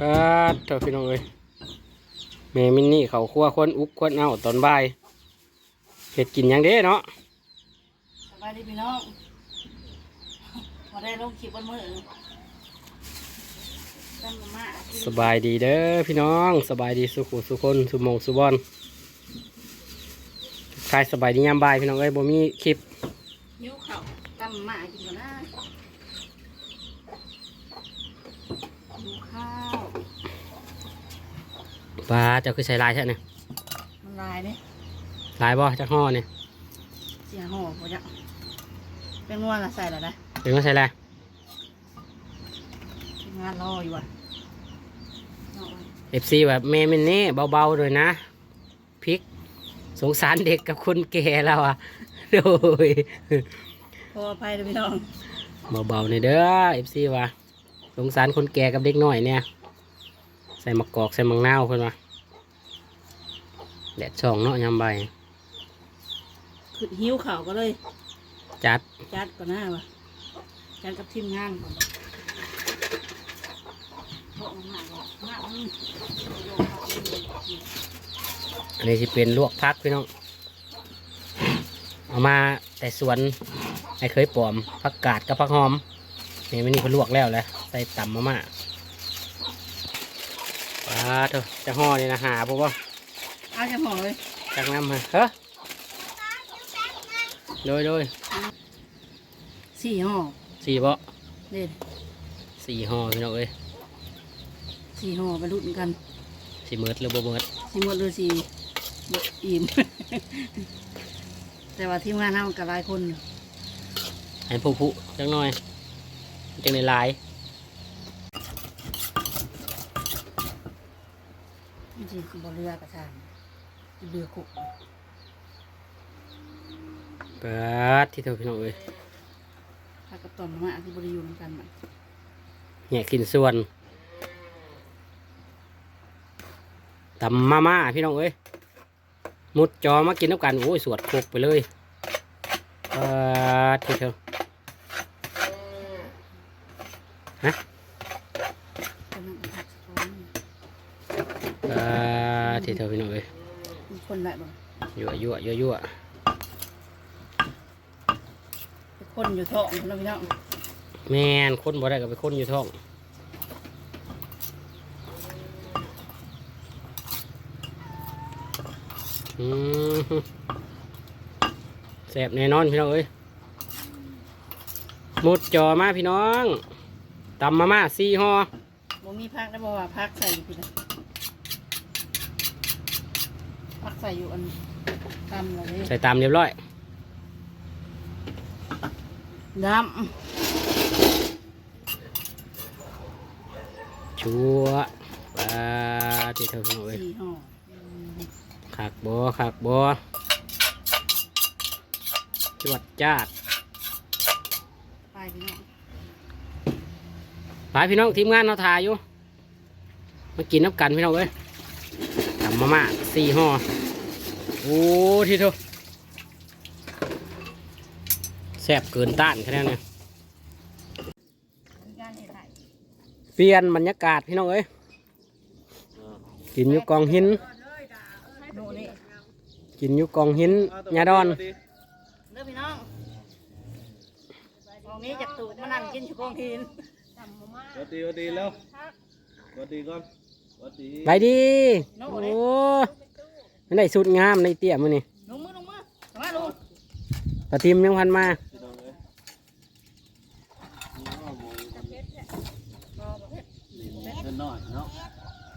ก็เถอะพี่น้องเอ้ยแม่มินนี่เขาคั่วคนอุกคนเอาตอนบ่ายเห็ดกินหยังเด้เนาะสบายดีพี่น้องพอได้ลงคลิปวันมื้อตั้งมาม่าสบายดีเด้อพี่น้องสบายดีสุขุสุคนสุหมงสุบอนใครสบายดียามบ่ายพี่น้องเอ้ยบ่มีคลิปยิ้วเข่าตั้งมาม่ากินก่อนนะดูข้าว ปลาเจ้าคือใส่ลายใช่ไหมมันลายเนี่ยลายบ่จากห่อเนี่ยเสียห่อพอจะเป็นงวนละใส่แล้วนะเป็นว่าใส่ลายทีมงานรออยู่อะเอาไว้เอฟซีแบบแม่มินนี่เบาๆเลยนะพริกสงสารเด็กกับคนแก่แล้วอะโดยขออภัยเลยพี่น้องเบาๆในอยเด้อเอฟซีว่ะสงสารคนแก่กับเด็กน้อยเนี่ย ใส่มะกอกใส่มังนาวเพิ่นว่า แดดช่องเนาะยามบ่ายขึ้นหิ้วเข่าก็เลย จัดจัดก่อนหน้าวะจัดกับทีมงานก่อนโอ้มากเลยมากอืมอันนี้จะเป็นลวกพักพี่น้องเอามาแต่สวนให้เคยปลอมผักกาดกับผักหอมนี่มันนี่เพิ่นลวกแล้วแหละใส่ตำมาม่าปลาเถอะจะห่อนี่นะหาพวกว่า เอาจะห่อเลยจากน้ำมาเฮ้อโดยโดยสี่ห่อสี่เบาะเด็ดสี่ห่อพี่น้องเอ้ยสี่ห่อไปรุ่นกันสี่เมิดหรือบ่เมิดสี่หมดเลยสี่หมดอิ่มแต่ว่าทีมงานทำกับหลายคนอยู่ให้ผู้ผู้จังหน่อยจังในลายจริงๆคือบเรือกระชาม เรือขุกเปิดที่เธอพี่น้องเอ้ยถ้ากับตอนมาที่บริยูนำกันมันแหกกินส่วนตำมาม่าพี่น้องเอ้ยมุดจอมากินน้ำกันโอ้ยสวดโคกไปเลยเปิดที่เธอกำลังผัดสะท้อนเปิดที่เธอพี่น้องเอ้ยมี คนหลายบ่ยั่วยั่วยั่วยั่วเป็นคนอยู่ท้องนะพี่น้องแม่นคนบ่ได้ก็ไปคนอยู่ท้องอืมแสบแน่นอนพี่น้องเอ้ยมุดจอมาพี่น้องตำมาม่าสี่ห่อบ่มีพักได้บ่ว่าพักใส่อยู่พี่นะพัก ใส่อยู่อันตำเลยใส่ตามเรียบร้อยดชัวปลาที่เธอพี่น้องำเอ้ยสี่ห่อขักบ่ขักบ่จวดจ้าด ไปพี่น้องไปพี่น้องทีมงานเราถ่ายอยู่มากินน้ำกันพี่น้องเอ้ยทำมาม่าสี่ห่อโอ้ที่เธอแซ่บเกินต้านแค่นั้นเนี่ยมีการเห็นไหนเปลี่ยนบรรยากาศพี่น้องเอ้ยกินอยู่กองหินโน่นนี่กินอยู่กองหินยาดอนเด้อพี่น้องตรงนี้จากตูดมานั่งกินชูกองทีนสวัสดีสวัสดีแล้วสวัสดีก่อนสวัสดีไปดีโอ้ ไม่ได้สุดงามในเตี้ยมือนี่ลงมือลงมือมาลุงปลาทิมยังพันมาพี่น้องเอ้ยเดินหน่อยเนาะ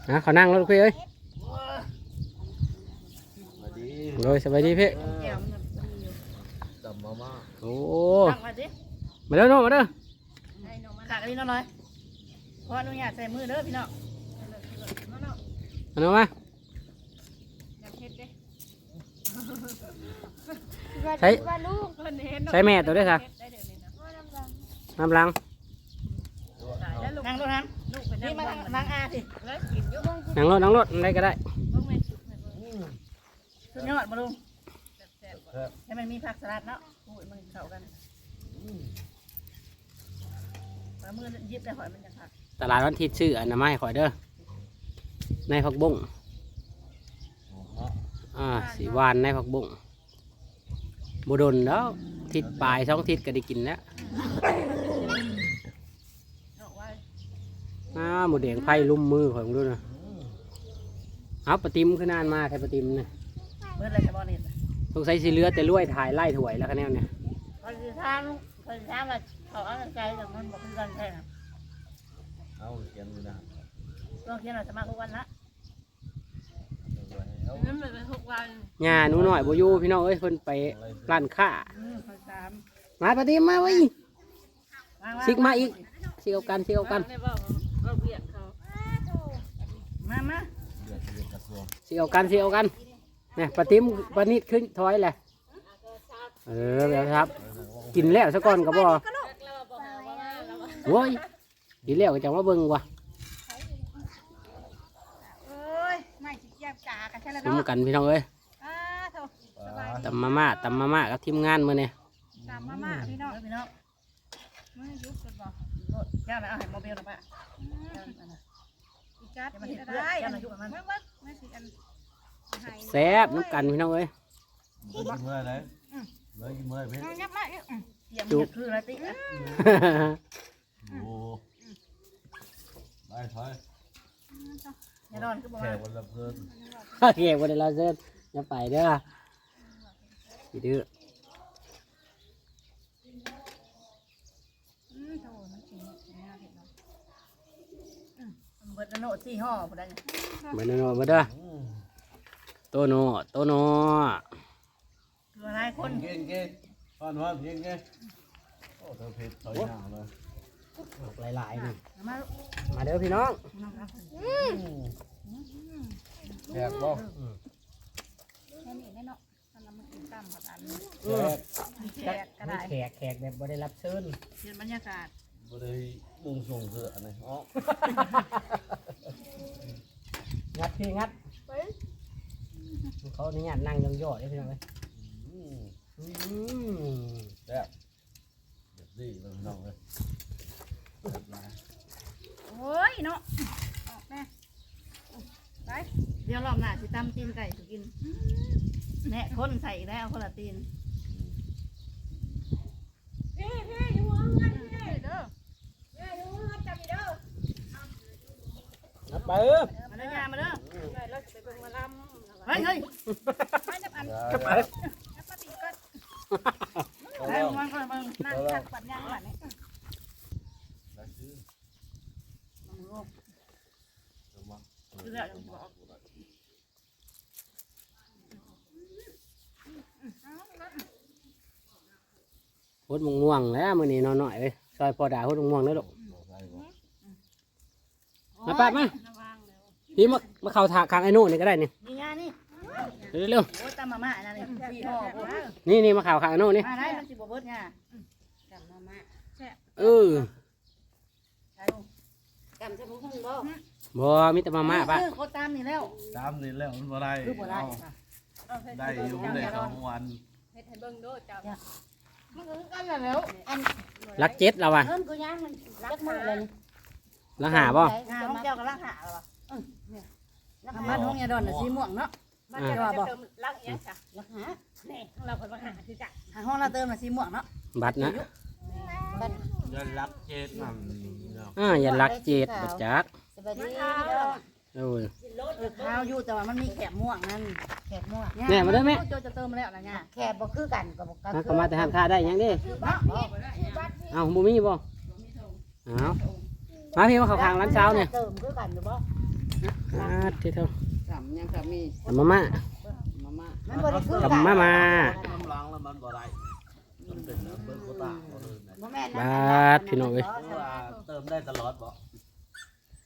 อะขอนั่งรถพี่เอ้ยสวัสดีโดยสบายดีพี่แก้วมันจะมีอยู่ตำมาม่าโอ้ตั้งมาสิมาเด้อน้องมาเด้อขาดอันนี้น้อยขออนุญาตใส่มือเด้อพี่น้องมาน้องมา ใช้ใช้แม่ตัวด้วยค่ะน้ำลังนั่งรถนั้นนี่มานั่งอาสินั่งรถนั่งรถอะไรก็ได้สุดยอดมาลุงให้มันมีผักสลัดเนาะโอ้ยมันเข้ากันปลามือยิบได้หอยมันจะผักตลาดวันอาทิตย์ชื่ออันนั้นมาให้ข่อยเด้อโในผักบุ้งเนาะอ่าสีหวานในผักบุ้ง บดนแล้วทิศปลายสองทิศก็ได้กินแล้วเอาไว้อ้าหมูแดงไผ่ลุ่มมือของด้วยนะเอาปะติมขึ้นนานมากใครปะติมเนี่ยเบิดเลยจะบ่นี่สงสัยสีเลือแต่ลวยถ่ายไล่ถวยแล้วคะแนนเนี่ยพอสิทานพอสิทานว่าเขาเอาใจแต่มันบ่คือกันแท้น่ะเอาเขียนอยู่นะลองเขียนหน่อยสมาทุกวันละ เอานั่นเป็นทุกวันหญ้าหนูหน่อยโบอยูพี่น้องเอ้ยเพิ่นไปร้านค้าอืมพอสามมาปะติมมาไว้ยวางซิกมาอีกซิกเอากันซิกเอากันมามาเดือดเดือดกระทรวงซิกเอากันซิกเอากันเนี่ยปะติมปะนิดขึ้นถอยแหละเออแบบครับ กินแล้วซะก่อนก็บ่โว้ยกินแล้วก็จะมาเบิ่งว่ะ เอ้ยไม่สิแยบกากันใช่ แล้วซุ่มเนาะกันพี่น้องเอ้ยอ่าโถสบายดีตำมาม่าตำมาม่ากับทีมงานมื้อนี้ตามมาม่าพี่น้องพี่น้องมือยุบกันบ่เจ้าน่ะเอาให้โมเบลนะป้าอีจัดจะมาอีเห็นกเพื่อนได้เจ้าน่ะยุบกับมันเบิ่งเบิ่งไม่สิอันให้แซ่บน้ำกันพี่น้องเอ้ยกินเมื่อไหร่เลยกินเมื่อไหร่เพ่เอายับมาอีกอืมเสียงมันจะคืออะไรติโอ้ได้ถอย อย่านอนคือบ่แขมากวันละเพิ่นโอเควันนี้เราเซินอย่าไปเด้อพี่ดื้ออืมโถมันสิสิน่าเห็นเนาะเบิดโนดสี่ห่อบ่ได้มาเด้อมาเด้ออืมโตโนโตโนคืออะไรคนเก่งเก่งอ่อนว่าเก่งเก่งโอ้เธอเผ็ดถอยหน้าเลย หลายๆนี่มามาเด้อพี่น้องแขกบ่แค่นี้ได้เนาะอันนั้นมันกินตามหมดอันแขกแขกก็ได้แขกแขกแบบบ่ได้รับเชิญเปลี่ยนบรรยากาศบ่ได้มุงส่งเสื้ออันนี้อ๋องัดพี่งัดเขานี่ยัดนั่งยองๆได้พี่น้องเอ้ยอืมอืมแซ่บเด็ดดีเลยน้องเลยเด็ดหลาย โอ้ย เนาะออกแม่ไปเดี๋ยวรอบหน้าสิตำตีนไก่สุกินแน่คนใส่อีกแล้วคนละตีนพี่พี่อยู่ห้องเงินพี่เด้อเด้ออยู่ห้องเงินจับอีเด้อนับไปเออมาเด้อยามาเด้อไปเราจะไปเบิ่งหมาลำเฮ้ยเฮ้ยไปจับอันกระเป๋าจับปฏิก็เฮ้ยมันก็มึงนั่งทักปัดย่างบัดนี้คือ แล้วจะบอกพดมงม่วงแล้วมื้อนี้นอนหน่อยเอ้ยซอยพอดาพดมงม่วงเด้อลูกมาป้ามาพี่มามาเข้าถากข้างไอ้นู่นนี่ก็ได้นี่นี่ยานี่เร็วโอ้ยตำมาม่านั่นนี่สี่ห่อโอ้ยๆนี่นี่มาข่าวข้างไอ้นู่นนี่มาได้มันสิบ่เบิดเนี่ยจับมาม่าเออใช่ลุงกำจะ บุ้งบ่บ่มีแต่มาม่าป้าเออเขาตามนี่แล้วตามนี่แล้วมันบ่ได้คือบ่ได้ได้อยู่ได้สองวันเฮ็ดให้เบิ่งโดจับมันก็คือกันนั่นแล้วอันรักเจ็ดเราอะเพิ่นก็ย่างมันรักมือเลยรักหาบ่งาของเจ้าก็รักหาแล้วรักบ้านห้องยาดอนน่ะสีม่วงเนาะมันจะเติมลักอีหยังจ้ะรักหานี่ของเราเพิ่นว่าหาคือกันหาห้องเราเติมน่ะสีม่วงเนาะบัตรนะยันรักเจ็ดนั่นเนาะอ่าอย่ารักเจ็ดบัจัก สวัสดีโอ้ย เออข้าวอยู่แต่ว่ามันมีแขกม่วงนั่นแขกม่วงแม่มาเด้อแม่ โจจะเติมมาแล้วนะเนี่ยแค่บ่คือกันก็บ่อะก็มาแต่ห้ามค่าได้หยังเดิเนาะเอ้าบ่มีบ่เอ้ามาพี่มาเข้าข้างร้านเช้าเนี่ยเติมคือกันหรือบ่อ่าที่เท่าสามยังสามีตำมาม่า มาม่ามันบ่ได้คือตำมาม่าน้ำล้างแล้วมันบ่ได้มันเป็นเบิ้ลโคตาบ่เลยนะบ่แม่นบาดพี่น้องเอ้ย เพราะว่าเติมได้ตลอดบ่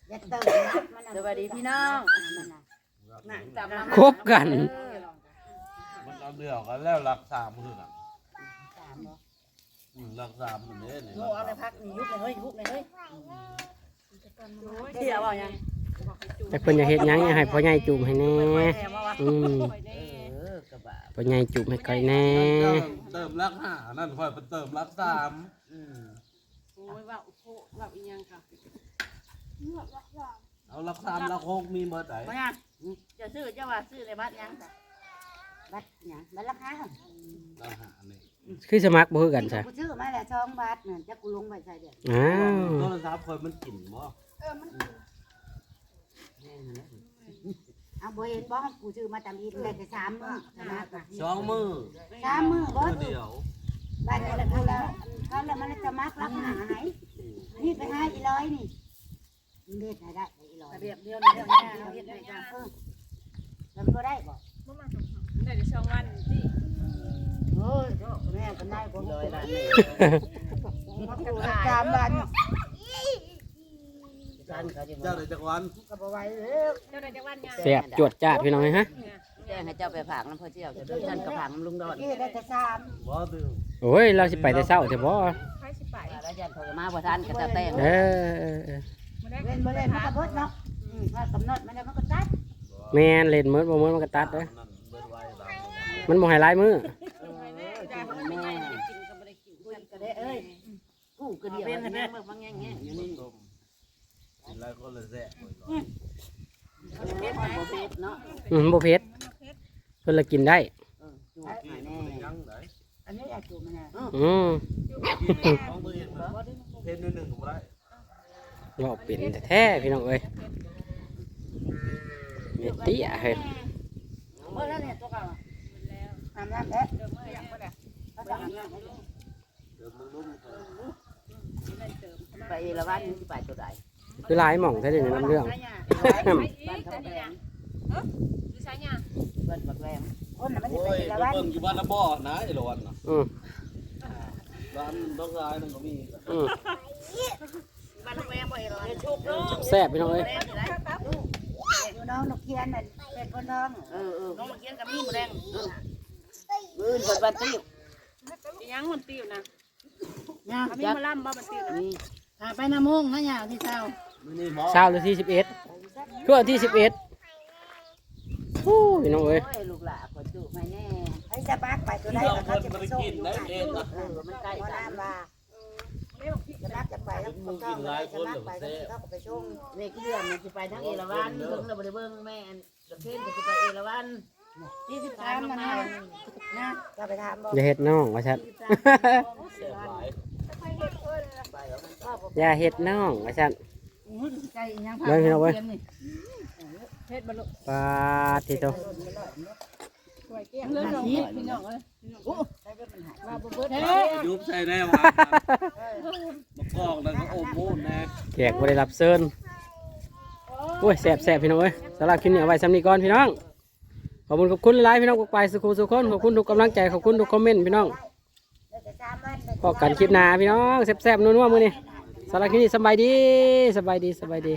อย่าเติมมันสวัสดีพี่น้องน่ะจับมาคบกัน มันเอาเดือดกันแล้วรักสามมื้อน่ะสามบ่อืมรักสามมื้อนี้นี่โง่เอาในพักนี่ยุบเลยเฮ้ยยุบเลยเฮ้ยเที่ยวว่ายังแต่เพิ่นอยากเฮ็ดหยังอยากให้พ่อใหญ่จุ่มให้แน่แถมว่าวะอืมเออกระบะพ่อใหญ่จุ่มให้ก่อยแน่เติมเติมรักห้านั่นค่อยไปเติมรักสามอืมโอ้ยว่าโอ้ว่าอีหยังค่ะ เอาเอาลักสามลักหกมีเบอร์ไหนบ่ยังจะซื้อจะว่าซื้อในบ้านยังจ้ะบัตรเนี่ยบัตรราคาเราหานี่คือสมัครบ่คือกันซะกูซื้อมาแล้วสองบาทเนี่ยจะกูลงไปใส่เดือนอ้าวโทรศัพท์คอยมันกินบ่เอาบ่เห็นบ่กูซื้อมาตามอีกได้แต่สามมื้อสมัครสองมือสามมื้อบ่มือเดียวบ้านนี้ละเขาละเขาละมันจะมักรับหาให้นี่ไปหาอีร้อยนี่ มึงเด็ดให้ได้อีร้อยระเบียบเดียวนี่เดียวนี่เอาเฮ็ดได้จ้ะเออแล้วมันก็ได้บ่ได้แต่สองวันที่โอ้ยแม่ก็ได้บ่เลยละสามวันกันเขาจะเจ้าไหนจักวันก็บ่ไหวแล้วเจ้าได้จังวันงานแซ่บจวดจ้าดพี่น้องเอ้ยฮะแจ้งให้เจ้าไปฝากน้ำพ่อเจ้าจะด้วยท่านก็ฝากน้ำลุงดอนนี่ได้แต่สามบ่ตื่นโอ้ยเราสิไปแต่เช้าแต่บ่ใครสิไปแล้วยันเขาจะมาบ่ทันก็จะแต่งเออ เออเออมาได้เล่นบ่เล่นมันก็เบิดเนาะอืมถ้ากำหนดมันแล้วมันก็ตัดแม่นเล่นมื้อบ่มื้อมันก็ตัดเด้อนั่นเบิดไว้หลังมันบ่ให้หลายมื้อเออจ้าแม่กินก็บ่ได้กินก็ได้เอ้ยกูก็เดียวมันยังบางแง่ๆอยู่นี่ต้มกินแล้วก็เลยแซ่บไว้ก่อนบ่เผ็ดเนาะอืมบ่เผ็ดเพิ่นละกินได้ เออจูบมาแน่ยังไหนอันนี้อยากจูบมาแน่อืมของตัวเองนะเพนหนึ่งก็บ่ได้เว้าเป็นแท้ๆพี่น้องเอ้ยเม็ดเตี้ยเฮ้ย เมื่อนั้นเนี่ยตัวเก่าทำน้ำแล้ว เดิมเมื่อยังบ่ได้ เขาจะทำน้ำ เดี๋ยวมึงลุ้มกัน ไปละวันนี้ไปตัวใด คือหลายหม่องแท้เดี๋ยวนี้น้ำเรื่อง ไปอีก บ้าน แต่ เขา นี่ แร ยัง ง เอออยู่ไสยัง บ้านบักแรงคนน่ะมันจะ โอ้ ไป ย ละ ไป วัน เบิ่งอยู่บ้านละบ่อนะไอ้ละวันน่ะ อืม ร้านดอกซ้ายนั่นก็มี อืม บ้านลูกแม่บ่เห็นหรอกชุบเนาะ แซ่บพี่น้องเอ้ยแม่นี่ได้อยู่น้องนกเคียนน่ะเป็นคนน้องเออเออน้องมาเขียนกับมีหมูแดงมือนคนบ้านติ้วยังมันติวนะเนี่ยมีจักมาล่ำบ่มันติวนะนี่พาไปน้ำมงนะยาวที่เช้ามื้อนี้หมอเช้าหรือที่สิบเอ็ดคือวันที่สิบเอ็ดฮู้พี่น้องเอ้ยโอ้ยลูกหลานคนจูบมาแน่ให้จะบักไปตัวใดเราก็คเขานจะบ่ไปได้ส่งกินอยู่ได้ไหนเองนะเออมันใกล้กันว่า จะนักจะไปแล้วคนเจ้าจะนักไปก็เขาก็ไปส่งเด็กเดือนมันสิไปทั้งเอราวันเบิ่งแล้วบ่ได้เบิ่งแม่อันดอกเทนก็สิไปเอราวันยี่สิบสามมันนะนะจะไปทำบ่อย่าเฮ็ดน้องว่าชัดแซ่บหลายอย่าเฮ็ดน้องว่าชัดใจยังเบิ่งพี่น้องเว้ยเฮ็ดบ่ลูกปาทีโตสวยแก้เรื่องของพี่น้องเอ้ยโอ้ว่าบ่เบิดเด้ยุบใส่แน่ว่ะมะกอกนั่นก็โอมมูนแน่ แขกบ่ได้รับเซิญโอ้ยแสบแสบพี่น้องเอ้ยสำหรับคลิปนี้เอาไว้สำนีก่อนพี่น้อง ขอบคุณขอบคุณหลายพี่น้องกไปสุขุสุขคนขอบคุณทุกกำลังใจขอบคุณทุกคอมเมนต์พี่น้องพอกันคลิปหน้าพี่น้องแซ่บๆนัวๆมื้อนี้สำหรับคลิปนี้สบายดีสบายดีสบายดี